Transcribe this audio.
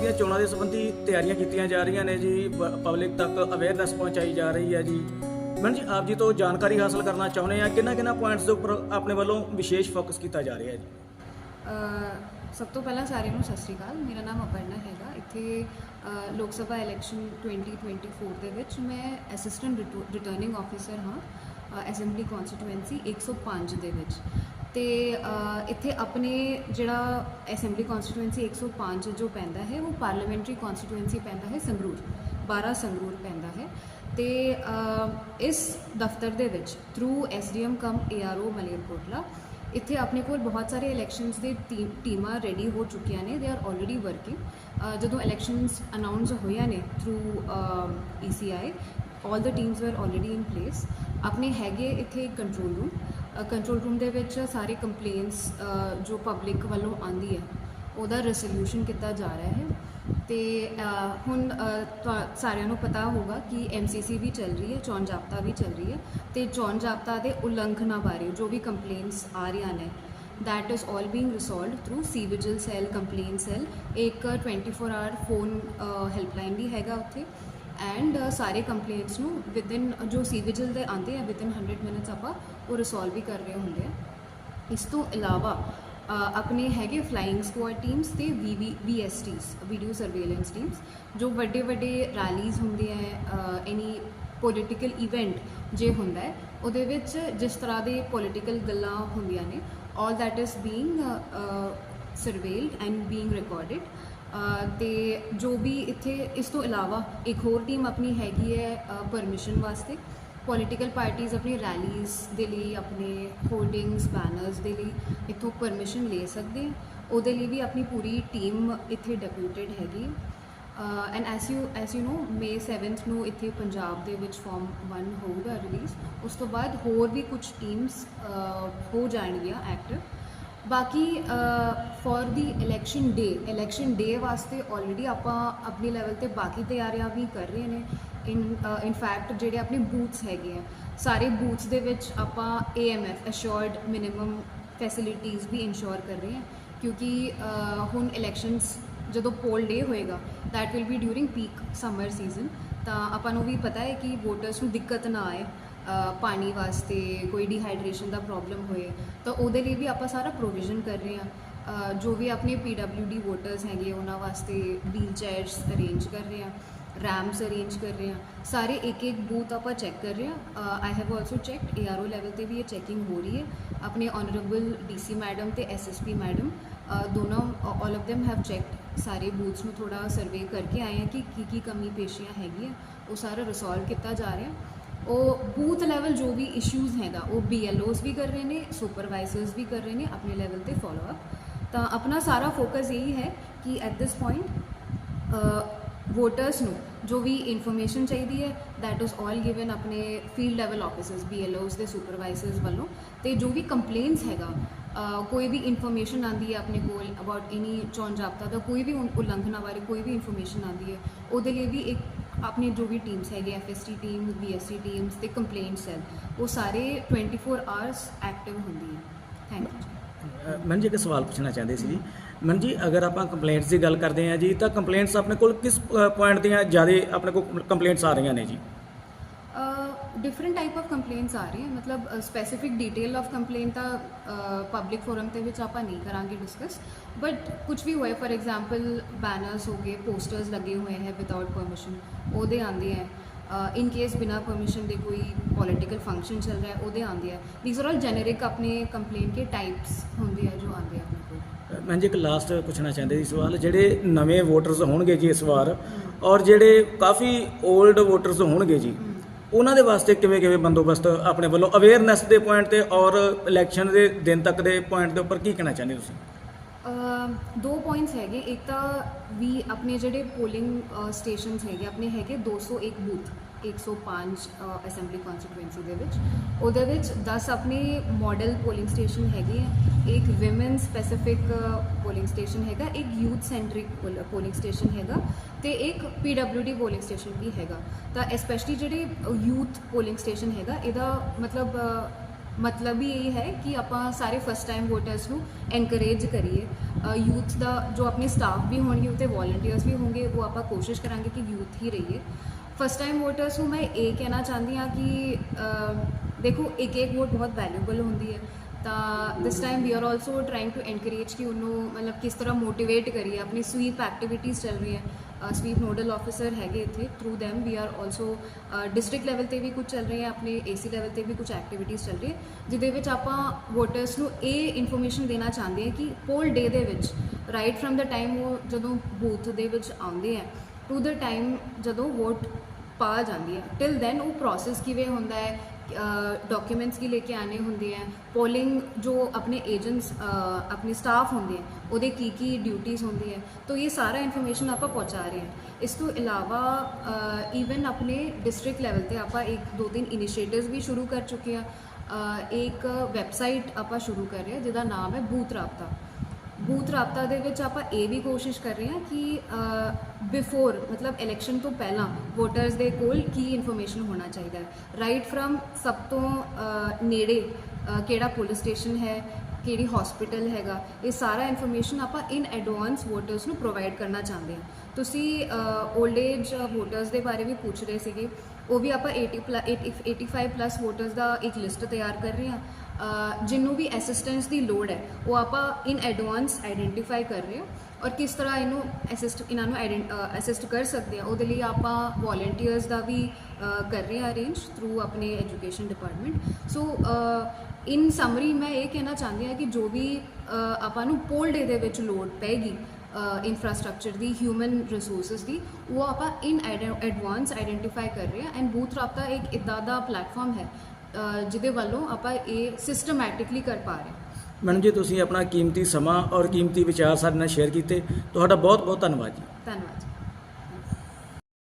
ਦੀਆਂ ਚੋਣਾਂ ਦੇ ਸੰਬੰਧੀ ਤਿਆਰੀਆਂ ਕੀਤੀਆਂ ਜਾ ਰਹੀਆਂ ਨੇ ਜੀ ਪਬਲਿਕ ਤੱਕ ਅਵੇਅਰਨੈਸ ਪਹੁੰਚਾਈ ਜਾ ਰਹੀ ਹੈ ਜੀ। ਮੈਡਮ ਜੀ, ਆਪ ਜੀ ਤੋਂ ਜਾਣਕਾਰੀ ਹਾਸਲ ਕਰਨਾ ਚਾਹੁੰਦੇ ਆ ਕਿੰਨਾ ਕਿੰਨਾ ਪੁਆਇੰਟਸ ਦੇ ਉੱਪਰ ਆਪਣੇ ਵੱਲੋਂ ਵਿਸ਼ੇਸ਼ ਫੋਕਸ ਕੀਤਾ ਜਾ ਰਿਹਾ ਹੈ ਜੀ? ਸਭ ਤੋਂ ਪਹਿਲਾਂ ਸਾਰਿਆਂ ਨੂੰ ਸਤਿ ਸ਼੍ਰੀ ਅਕਾਲ। ਮੇਰਾ ਨਾਮ ਅਪਰਨਾ ਹੈਗਾ। ਇੱਥੇ ਲੋਕ ਸਭਾ ਇਲੈਕਸ਼ਨ 2024 ਦੇ ਵਿੱਚ ਮੈਂ ਅਸਿਸਟੈਂਟ ਰਿਟਰਨਿੰਗ ਆਫੀਸਰ ਹਾਂ ਅਸੈਂਬਲੀ ਕਨਸਟੀਟੂਐਂਸੀ 105 ਦੇ ਵਿੱਚ। ਤੇ ਇੱਥੇ ਆਪਣੇ ਜਿਹੜਾ ਅਸੈਂਬਲੀ ਕਨਸਟੀਟੂਐਂਸੀ 105 ਜੋ ਪੈਂਦਾ ਹੈ, ਉਹ ਪਾਰਲੀਮੈਂਟਰੀ ਕਨਸਟੀਟੂਐਂਸੀ ਪੈਂਦਾ ਹੈ, ਸੰਗਰੂਰ। 12 ਸੰਗਰੂਰ ਪੈਂਦਾ ਤੇ ਇਸ ਦਫ਼ਤਰ ਦੇ ਵਿੱਚ through SDM cum ARO Malerkotla, ਇੱਥੇ ਆਪਣੇ ਕੋਲ ਬਹੁਤ ਸਾਰੇ ਇਲੈਕਸ਼ਨਸ ਦੇ ਟੀਮ- ਟੀਮਾਂ ਰੈਡੀ ਹੋ ਚੁੱਕੀਆਂ ਨੇ ਦੇ ਆਰ ਆਲਰੇਡੀ ਵਰਕਿੰਗ ਜਦੋਂ ਇਲੈਕਸ਼ਨਸ ਅਨਾਉਂਸ ਹੋਈਆਂ ਨੇ through ECI all the teams were already in place ਆਪਣੇ ਹੈਗੇ ਇੱਥੇ ਕੰਟਰੋਲ ਰੂਮ ਕੰਟਰੋਲ ਰੂਮ ਦੇ ਵਿੱਚ ਸਾਰੇ ਕੰਪਲੇਂਟਸ ਜੋ ਪਬਲਿਕ ਵੱਲੋਂ ਆਂਦੀ ਹੈ, ਉਹਦਾ ਰੈਸੋਲੂਸ਼ਨ ਕੀਤਾ ਜਾ ਰਿਹਾ ਹੈ। ਤੇ ਹੁਣ ਅ, ਸਾਰਿਆਂ ਨੂੰ ਪਤਾ ਹੋਊਗਾ ਕਿ ਐਮਸੀਸੀ ਵੀ ਚੱਲ ਰਹੀ ਹੈ ਚੋਣ ਜਾਬਤਾ ਵੀ ਚੱਲ ਰਹੀ ਹੈ ਤੇ ਚੋਣ ਜਾਬਤਾ ਦੇ ਉਲੰਘਣਾ ਬਾਰੇ ਜੋ ਵੀ ਕੰਪਲੇਂਟਸ ਆ ਰਹੀਆਂ ਨੇ that is all being resolved through C Vigil cell complaint cell ਇੱਕ 24 ਆਰ ਫੋਨ ਹੈਲਪਲਾਈਨ ਵੀ ਹੈਗਾ ਉੱਥੇ ਐਂਡ ਸਾਰੇ ਕੰਪਲੇਂਟਸ ਨੂੰ ਵਿਦਿਨ ਜੋ ਸੀ ਵਿਜਿਲ ਦੇ ਆਉਂਦੇ ਆ ਵਿਦਿਨ 100 ਮਿੰਟਸ ਆਪਾਂ ਉਹ ਰਿਸੋਲਵ ਵੀ ਕਰ ਰਹੇ ਹੁੰਦੇ ਆ। ਇਸ ਤੋਂ ਇਲਾਵਾ ਆਪਣੇ ਹੈਗੇ ਫਲਾਈਂਗ ਸਕੁਆਡ ਟੀਮਸ ਤੇ VV VSTs video surveillance teams ਜੋ ਵੱਡੇ ਵੱਡੇ ਰੈਲੀਜ਼ ਹੁੰਦੀਆਂ ਹੈ ਐਨੀ ਪੋਲੀਟੀਕਲ ਇਵੈਂਟ ਜੇ ਹੁੰਦਾ ਹੈ ਉਹਦੇ ਵਿੱਚ ਜਿਸ ਤਰ੍ਹਾਂ ਦੇ ਪੋਲੀਟੀਕਲ ਗੱਲਾਂ ਹੁੰਦੀਆਂ ਨੇ all that is being surveilled and being recorded. ਅ, ਤੇ ਜੋ ਵੀ ਇੱਥੇ ਇਸ ਤੋਂ ਇਲਾਵਾ ਇੱਕ ਹੋਰ ਟੀਮ ਆਪਣੀ ਹੈਗੀ ਹੈ ਪਰਮਿਸ਼ਨ ਵਾਸਤੇ ਪੋਲੀਟੀਕਲ ਪਾਰਟੀਆਂ ਆਪਣੀ ਰੈਲੀਜ਼ ਦੇ ਲਈ, ਆਪਣੇ ਹੋਰਡਿੰਗਸ ਬੈਨਰਸ ਦੇ ਲਈ ਇੱਥੋਂ ਪਰਮਿਸ਼ਨ ਲੈ ਸਕਦੇ ਉਹਦੇ ਲਈ ਵੀ ਆਪਣੀ ਪੂਰੀ ਟੀਮ ਇੱਥੇ ਡਿਪਿਊਟਡ ਹੈਗੀ। And as you as you know May 7th ਨੂੰ ਇੱਥੇ ਪੰਜਾਬ ਦੇ ਵਿੱਚ ਫਾਰਮ 1 ਹੋਊਗਾ ਰਿਲੀਜ਼ ਉਸ ਤੋਂ ਬਾਅਦ ਹੋਰ ਵੀ ਕੁਝ ਟੀਮਸ ਹੋ ਜਾਣਗੀਆਂ ਐਕਟਿਵ ਬਾਕੀ for the election day election day ਵਾਸਤੇ ਆਲਰੇਡੀ ਆਪਾਂ ਆਪਣੇ ਲੈਵਲ ਤੇ ਬਾਕੀ ਤਿਆਰੀਆਂ ਵੀ ਕਰ ਰਹੇ ਨੇ। ਇਨ ਇਨਫੈਕਟ uh, ਜਿਹੜੇ ਆਪਣੇ ਬੂਥਸ ਹੈਗੇ ਆ, ਸਾਰੇ ਬੂਥਸ ਦੇ ਵਿੱਚ ਆਪਾਂ AMF ਅਸ਼ੋਰਡ ਮਿਨੀਮਮ ਫੈਸਿਲਿਟੀਆਂ ਵੀ ਇਨਸ਼ੋਰ ਕਰ ਰਹੇ ਹਾਂ, ਕਿਉਂਕਿ ਹੁਣ ਇਲੈਕਸ਼ਨਸ ਜਦੋਂ ਪੋਲ ਡੇ ਹੋਏਗਾ, that will be during peak summer season ਤਾਂ ਆਪਾਂ ਨੂੰ ਵੀ ਪਤਾ ਹੈ ਕਿ ਵੋਟਰਸ ਨੂੰ ਦਿੱਕਤ ਨਾ ਆਏ ਪਾਣੀ ਵਾਸਤੇ ਕੋਈ ਡੀਹਾਈਡਰੇਸ਼ਨ ਦਾ ਪ੍ਰੋਬਲਮ ਹੋਏ, ਤਾਂ ਉਹਦੇ ਲਈ ਵੀ ਆਪਾਂ ਸਾਰਾ ਪ੍ਰੋਵੀਜ਼ਨ ਕਰ ਰਹੇ ਹਾਂ ਜੋ ਵੀ ਆਪਣੇ PWD ਵੋਟਰਸ ਹੈਗੇ ਉਹਨਾਂ ਵਾਸਤੇ ਵੀਲ ਚੇਅਰਸ ਅਰੇਂਜ ਕਰ ਰਹੇ ਹਾਂ ਰੈਮਸ ਅਰੇਂਜ ਕਰ ਰਹੇ ਹਾਂ। ਸਾਰੇ ਇੱਕ ਇੱਕ ਬੂਥ ਆਪਾਂ ਚੈੱਕ ਕਰ ਰਹੇ ਹਾਂ। I have also checked ARO level ਤੇ ਵੀ ਇਹ ਚੈਕਿੰਗ ਹੋ ਰਹੀ ਹੈ। ਆਪਣੇ ਆਨਰੇਬਲ ਡੀਸੀ ਮੈਡਮ ਤੇ ਐਸਐਸਪੀ ਮੈਡਮ ਦੋਨੋਂ all of them have checked ਸਾਰੇ ਬੂਥਸ ਨੂੰ ਥੋੜਾ ਸਰਵੇ ਕਰਕੇ ਆਏ ਆ ਕਿ ਕੀ ਕੀ ਕਮੀ ਪੇਸ਼ੀਆਂ ਹੈਗੀਆਂ। ਉਹ ਸਾਰਾ ਰਿਸੋਲਵ ਕੀਤਾ ਜਾ ਰਿਹਾ। ਉਹ ਬੂਥ ਲੈਵਲ ਜੋ ਵੀ ਇਸ਼ੂਜ਼ ਹੈਗਾ, ਉਹ BLOs ਵੀ ਕਰ ਰਹੇ ਨੇ ਸੁਪਰਵਾਈਜ਼ਰਸ ਵੀ ਕਰ ਰਹੇ ਨੇ, ਆਪਣੇ ਲੈਵਲ ਤੇ ਫਾਲੋ ਅਪ ਤਾਂ ਆਪਣਾ ਸਾਰਾ ਫੋਕਸ ਇਹੀ ਹੈ ਕਿ ਐਟ ਦਿਸ ਪੁਆਇੰਟ ਵੋਟਰਸ ਨੂੰ, ਜੋ ਵੀ ਇਨਫੋਰਮੇਸ਼ਨ ਚਾਹੀਦੀ ਹੈ, that is all ਗਿਵਨ ਆਪਣੇ ਫੀਲਡ ਲੈਵਲ ਆਫਿਸਰਸ BLOs ਦੇ ਸੁਪਰਵਾਈਜ਼ਰਸ ਵੱਲੋਂ। ਤੇ ਜੋ ਵੀ ਕੰਪਲੇਂਟਸ ਹੈਗਾ ਕੋਈ ਵੀ ਇਨਫੋਰਮੇਸ਼ਨ ਆਂਦੀ ਹੈ ਆਪਣੇ ਕੋਲ ਅਬਾਊਟ ਐਨੀ ਚੋਣ ਜਾਬਤਾ ਦਾ, ਕੋਈ ਵੀ ਉਲੰਘਣਾ ਬਾਰੇ ਕੋਈ ਵੀ ਇਨਫੋਰਮੇਸ਼ਨ ਆਂਦੀ ਹੈ, ਉਹਦੇ ਲਈ ਵੀ ਇੱਕ ਆਪਣੇ ਜੋ ਵੀ ਟੀਮਸ ਹੈਗੇ ਐਫਐਸਟੀ ਟੀਮ ਬੀਐਸਟੀ ਟੀਮਸ ਤੇ ਕੰਪਲੇਂਟ ਸੈੱਲ ਉਹ ਸਾਰੇ 24 ਆਵਰਸ ਐਕਟਿਵ ਹੁੰਦੀ ਹੈ। ਥੈਂਕ ਯੂ ਮੈਂ ਜੀ, ਇੱਕ ਸਵਾਲ ਪੁੱਛਣਾ ਚਾਹੁੰਦੇ ਸੀ ਜੀ। ਮੈਮ ਜੀ ਅਗਰ ਆਪਾਂ ਕੰਪਲੇਂਟਸ ਦੀ ਗੱਲ ਕਰਦੇ ਹਾਂ ਜੀ, ਤਾਂ ਕੰਪਲੇਂਟਸ ਆਪਣੇ ਕੋਲ ਕਿਸ ਪੁਆਇੰਟ ਦੀਆਂ ਜ਼ਿਆਦਾ ਆਪਣੇ ਕੋਲ ਕੰਪਲੇਂਟਸ ਆ ਰਹੀਆਂ ਨੇ ਜੀ? ਡਿਫਰੈਂਟ ਟਾਈਪ ਆਫ ਕੰਪਲੇਂਟਸ ਆ ਰਹੇ ਹੈ ਮਤਲਬ ਸਪੈਸੀਫਿਕ ਡਿਟੇਲ ਆਫ ਕੰਪਲੇਂਟ ਤਾਂ ਪਬਲਿਕ ਫੋਰਮ ਤੇ ਵਿੱਚ ਆਪਾਂ ਨਹੀਂ ਕਰਾਂਗੇ ਡਿਸਕਸ ਬਟ ਕੁਝ ਵੀ ਹੋਏ ਫੋਰ ਐਗਜ਼ਾਮਪਲ ਬੈਨਰਸ ਹੋ ਗਏ ਪੋਸਟਰਸ ਲੱਗੇ ਹੋਏ ਹੈ ਵਿਦਆਊਟ ਪਰਮਿਸ਼ਨ ਉਹਦੇ ਆਂਦੇ ਹੈ। ਇਨ ਕੇਸ ਬਿਨਾ ਪਰਮਿਸ਼ਨ ਦੇ ਕੋਈ ਪੋਲੀਟੀਕਲ ਫੰਕਸ਼ਨ ਚੱਲ ਰਿਹਾ ਉਹਦੇ ਆਂਦੇ ਹੈ। ਥੀਸ ਆਰ ਆਲ ਜੈਨਰਿਕ ਆਪਣੇ ਕੰਪਲੇਂਟ ਕੇ ਟਾਈਪਸ ਹੁੰਦੇ ਆ ਜੋ ਆਂਦੇ ਆ ਆਪਣੇ ਕੋਲ। ਮੈਂ ਜੀ, ਇੱਕ ਲਾਸਟ ਪੁੱਛਣਾ ਚਾਹੁੰਦੇ ਸੀ ਸਵਾਲ, ਜਿਹੜੇ ਨਵੇਂ ਵੋਟਰਸ ਹੋਣਗੇ ਜੀ ਇਸ ਵਾਰ, ਔਰ ਜਿਹੜੇ ਕਾਫੀ 올ਡ ਵੋਟਰਸ ਹੋਣਗੇ ਜੀ, ਉਹਨਾਂ ਦੇ ਵਾਸਤੇ ਕਿਵੇਂ ਕਿਵੇਂ ਬੰਦੋਬਸਤ ਆਪਣੇ ਵੱਲੋਂ ਅਵੇਅਰਨੈਸ ਦੇ ਪੁਆਇੰਟ ਤੇ ਔਰ ਇਲੈਕਸ਼ਨ ਦੇ ਦਿਨ ਤੱਕ ਦੇ ਪੁਆਇੰਟ ਦੇ ਉੱਪਰ ਕੀ ਕਹਿਣਾ ਚਾਹੁੰਦੇ ਤੁਸੀਂ? ਦੋ ਪੁਆਇੰਟਸ ਹੈਗੇ, ਇੱਕ ਤਾਂ ਵੀ ਆਪਣੇ ਜਿਹੜੇ ਪੋਲਿੰਗ ਸਟੇਸ਼ਨਸ ਹੈਗੇ, ਆਪਣੇ ਹੈਗੇ 201 ਬੂਥ 105 ਅਸੈਂਬਲੀ ਕਨਸਟੀਟੂਐਂਸੀ ਦੇ ਵਿੱਚ। ਉਹਦੇ ਵਿੱਚ 10 ਆਪਣੇ ਮਾਡਲ ਪੋਲਿੰਗ ਸਟੇਸ਼ਨ ਹੈਗੇ ਆ। ਇੱਕ ਔਮਨ ਸਪੈਸੀਫਿਕ ਪੋਲਿੰਗ ਸਟੇਸ਼ਨ ਹੈਗਾ, ਇੱਕ ਯੂਥ ਸੈਂਟਰਿਕ ਪੋਲਿੰਗ ਸਟੇਸ਼ਨ ਹੈਗਾ ਤੇ ਇੱਕ ਪੀਡਬਲਯੂਡੀ ਪੋਲਿੰਗ ਸਟੇਸ਼ਨ ਵੀ ਹੈਗਾ। ਤਾਂ ਐਸਪੈਸ਼ਲੀ ਜਿਹੜੇ ਯੂਥ ਪੋਲਿੰਗ ਸਟੇਸ਼ਨ ਹੈਗਾ, ਇਹਦਾ ਮਤਲਬ ਮਤਲਬ ਹੀ ਇਹ ਹੈ ਕਿ ਆਪਾਂ ਸਾਰੇ ਫਸਟ ਟਾਈਮ ਵੋਟਰਸ ਨੂੰ ਐਨਕਰੇਜ ਕਰੀਏ। ਯੂਥ ਦਾ ਜੋ ਆਪਣੇ ਸਟਾਫ ਵੀ ਹੋਣਗੇ ਉਤੇ ਵੋਲੰਟੀਅਰਸ ਵੀ ਹੋਣਗੇ, ਉਹ ਆਪਾਂ ਕੋਸ਼ਿਸ਼ ਕਰਾਂਗੇ ਕਿ ਯੂਥ ਹੀ ਰਹੀਏ। ਫਸਟ ਟਾਈਮ ਵੋਟਰਸ ਨੂੰ ਮੈਂ ਇਹ ਕਹਿਣਾ ਚਾਹੁੰਦੀ ਹਾਂ ਕਿ ਦੇਖੋ ਇੱਕ ਇੱਕ ਵੋਟ ਬਹੁਤ ਵੈਲਿਊਬਲ ਹੁੰਦੀ ਹੈ। ਤਾਂ this time we are also trying to encourage ਕਿ ਉਹਨੂੰ ਮਤਲਬ ਕਿਸ ਤਰ੍ਹਾਂ ਮੋਟੀਵੇਟ ਕਰੀਏ, ਆਪਣੀ ਸਵੀਪ ਐਕਟੀਵਿਟੀਜ਼ ਚੱਲ ਰਹੀ ਹੈ ਸਵੀਪ ਨੋਡਲ ਆਫੀਸਰ ਹੈਗੇ ਇੱਥੇ। Through them we are also district level ਤੇ ਵੀ ਕੁਝ ਚੱਲ ਰਹੇ ਆ, ਆਪਣੇ ਏਸੀ ਲੈਵਲ ਤੇ ਵੀ ਕੁਝ ਐਕਟੀਵਿਟੀਜ਼ ਚੱਲ ਰਹੀ ਹੈ ਜਿਹਦੇ ਵਿੱਚ ਆਪਾਂ ਵੋਟਰਸ ਨੂੰ ਇਹ ਇਨਫੋਰਮੇਸ਼ਨ ਦੇਣਾ ਚਾਹੁੰਦੇ ਹਾਂ ਕਿ ਪੋਲ ਡੇ ਦੇ ਵਿੱਚ ਰਾਈਟ ਫਰਮ ਦਾ ਟਾਈਮ ਉਹ ਜਦੋਂ ਬੂਥ ਦੇ ਵਿੱਚ ਆਉਂਦੇ ਆ ਟੂ ਦਾ ਟਾਈਮ ਜਦੋਂ ਵੋਟ ਪਾ ਜਾਂਦੀ ਹੈ ਟਿਲ ਦੈਨ ਉਹ ਪ੍ਰੋਸੈਸ ਕਿਵੇਂ ਹੁੰਦਾ ਹੈ ਡਾਕੂਮੈਂਟਸ ਕੀ ਲੈ ਕੇ ਆਣੇ ਹੁੰਦੇ ਆ। ਪੋਲਿੰਗ ਜੋ ਆਪਣੇ ਏਜੰਟਸ ਆਪਣੇ ਸਟਾਫ ਹੁੰਦੇ ਆ, ਉਹਦੇ ਕੀ ਕੀ ਡਿਊਟੀਆਂ ਹੁੰਦੀ ਹੈ ਤਾਂ ਇਹ ਸਾਰਾ ਇਨਫੋਰਮੇਸ਼ਨ ਆਪਾਂ ਪਹੁੰਚਾ ਰਹੇ ਹਾਂ। ਇਸ ਤੋਂ ਇਲਾਵਾ ਈਵਨ ਆਪਣੇ ਡਿਸਟ੍ਰਿਕਟ ਲੈਵਲ ਤੇ ਆਪਾਂ ਇੱਕ ਦੋ ਤਿੰਨ ਇਨੀਸ਼ੀਏਟਿਵਸ ਵੀ ਸ਼ੁਰੂ ਕਰ ਚੁੱਕੇ ਆ ਇੱਕ ਵੈਬਸਾਈਟ ਆਪਾਂ ਸ਼ੁਰੂ ਕਰ ਰਹੇ ਹਾਂ, ਜਿਹਦਾ ਨਾਮ ਹੈ ਬੂਥ ਰਾਬਤਾ। ਬੂਥ ਰਾਬਤਾ ਦੇ ਵਿੱਚ ਆਪਾਂ ਇਹ ਵੀ ਕੋਸ਼ਿਸ਼ ਕਰ ਰਹੇ ਹਾਂ ਕਿ ਬਿਫੋਰ ਮਤਲਬ ਇਲੈਕਸ਼ਨ ਤੋਂ ਪਹਿਲਾਂ ਵੋਟਰਸ ਦੇ ਕੋਲ ਕੀ ਇਨਫੋਰਮੇਸ਼ਨ ਹੋਣਾ ਚਾਹੀਦਾ ਹੈ। ਰਾਈਟ ਫਰਮ ਸਭ ਤੋਂ ਨੇੜੇ ਕਿਹੜਾ ਪੁਲਿਸ ਸਟੇਸ਼ਨ ਹੈ, ਕਿਹੜੀ ਹਸਪੀਟਲ ਹੈਗਾ, ਇਹ ਸਾਰਾ ਇਨਫੋਰਮੇਸ਼ਨ ਆਪਾਂ ਇਨ ਐਡਵਾਂਸ ਵੋਟਰਸ ਨੂੰ ਪ੍ਰੋਵਾਈਡ ਕਰਨਾ ਚਾਹੁੰਦੇ ਹਾਂ। ਤੁਸੀਂ 올ਡ ਏਜ ਵੋਟਰਸ ਦੇ ਬਾਰੇ ਵੀ ਪੁੱਛ ਰਹੇ ਸੀਗੇ। ਉਹ ਵੀ ਆਪਾਂ 80 ਪਲ- 80 85 ਪਲੱਸ ਵੋਟਰਸ ਦਾ ਇੱਕ ਲਿਸਟ ਤਿਆਰ ਕਰ ਰਹੇ ਹਾਂ। ਅ, ਜਿਹਨੂੰ ਵੀ ਅਸਿਸਟੈਂਸ ਦੀ ਲੋੜ ਹੈ ਉਹ ਆਪਾਂ ਇਨ ਐਡਵਾਂਸ ਆਈਡੈਂਟੀਫਾਈ ਕਰ ਰਹੇ ਹਾਂ ਔਰ ਕਿਸ ਤਰ੍ਹਾਂ ਇਹਨੂੰ ਅਸਿਸਟ ਇਹਨਾਂ ਨੂੰ ਅਸਿਸਟ ਕਰ ਸਕਦੇ ਆ ਉਹਦੇ ਲਈ ਆਪਾਂ ਵੋਲੰਟੀਅਰਸ ਦਾ ਵੀ ਕਰ ਰਹੇ ਹਾਂ ਅਰੇਂਜ ਥਰੂ ਆਪਣੇ education department so in summary ਮੈਂ ਇਹ ਕਹਿਣਾ ਚਾਹੁੰਦੀ ਹਾਂ ਕਿ ਜੋ ਵੀ ਆਪਾਂ ਨੂੰ ਪੋਲ ਡੇ ਦੇ ਵਿੱਚ ਲੋੜ ਪੈਗੀ ਇਨਫਰਾਸਟ੍ਰਕਚਰ ਦੀ ਹਿਊਮਨ ਰਿਸੋਰਸਸ ਦੀ ਉਹ ਆਪਾਂ ਇਨ ਐਡਵਾਂਸ ਆਇਡੈਂਟੀਫਾਈ ਕਰ ਰਹੇ ਹਾਂ ਐਂਡ ਬੂਥ ਰਾਬਤਾ ਇੱਕ ਇਦਾਂ ਦਾ ਪਲੇਟਫਾਰਮ ਹੈ ਜਿਹਦੇ ਵੱਲੋਂ ਆਪਾਂ ਇਹ ਸਿਸਟਮੈਟਿਕਲੀ ਕਰ ਪਾ ਰਹੇ ਮੈਡਮ ਜੀ ਤੁਸੀਂ ਆਪਣਾ ਕੀਮਤੀ ਸਮਾਂ ਔਰ ਕੀਮਤੀ ਵਿਚਾਰ ਸਾਡੇ ਨਾਲ ਸ਼ੇਅਰ ਕੀਤੇ ਤੁਹਾਡਾ ਬਹੁਤ ਬਹੁਤ ਧੰਨਵਾਦ ਜੀ। ਧੰਨਵਾਦ